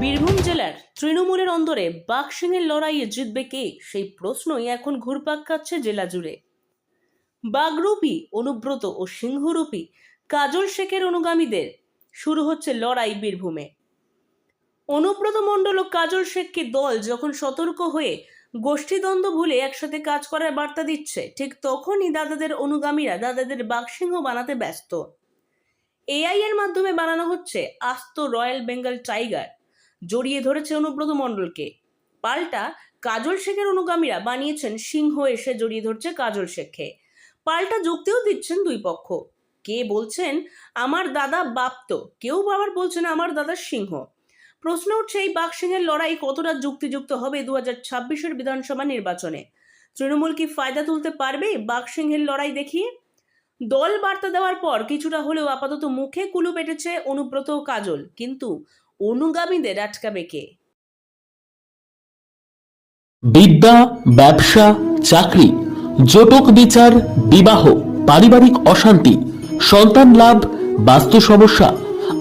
বীরভূম জেলার তৃণমূলের অন্দরে বাঘসিংহের লড়াইয়ে জিতবে কে? সেই প্রশ্নই এখন ঘুরপাক খাচ্ছে জেলা জুড়ে। বাঘরূপী, অনুব্রত ও সিংহরূপী, কাজল শেখের অনুগামীদের শুরু হচ্ছে লড়াই বীরভূমে। অনুব্রত মণ্ডল ও কাজল শেখকে দল যখন সতর্ক হয়ে গোষ্ঠীদ্বন্দ্ব ভুলে একসাথে কাজ করার বার্তা দিচ্ছে। ঠিক তখনই দাদাদের অনুগামীরা দাদাদের বাঘসিংহ বানাতে ব্যস্ত। এআই এর মাধ্যমে বানানো হচ্ছে আস্ত রয়্যাল বেঙ্গল টাইগার, জড়িয়ে ধরেছে অনুব্রত মণ্ডলকে। পাল্টা কাজল শেখের অনুগামীরা বানিয়েছেন সিংহ এসে জড়িয়ে ধরছে কাজল শেখকে। পাল্টা যুক্তিও দিচ্ছেন দুই পক্ষ। কে বলছেন, আমার দাদা বাপ্ত কেউ আবার বলছেন, আমার দাদা সিংহ প্রশ্ন উঠছে এই বাঘ সিংহের লড়াই কতটা যুক্তিযুক্ত হবে দু হাজার ছাব্বিশের বিধানসভা নির্বাচনে? তৃণমূল কি ফায়দা তুলতে পারবে বাঘ সিংহের লড়াই দেখিয়ে? দল বার্তা দেওয়ার পর কিছুটা হলেও আপাতত মুখে কুলু পেটেছে অনুব্রত কাজল, কিন্তু অনুগামীদের আটকাবে কে? বিদ্যা, ব্যবসা, চাকরি, জটক বিচার, বিবাহ, পারিবারিক অশান্তি, সন্তান লাভ, বাস্তু সমস্যা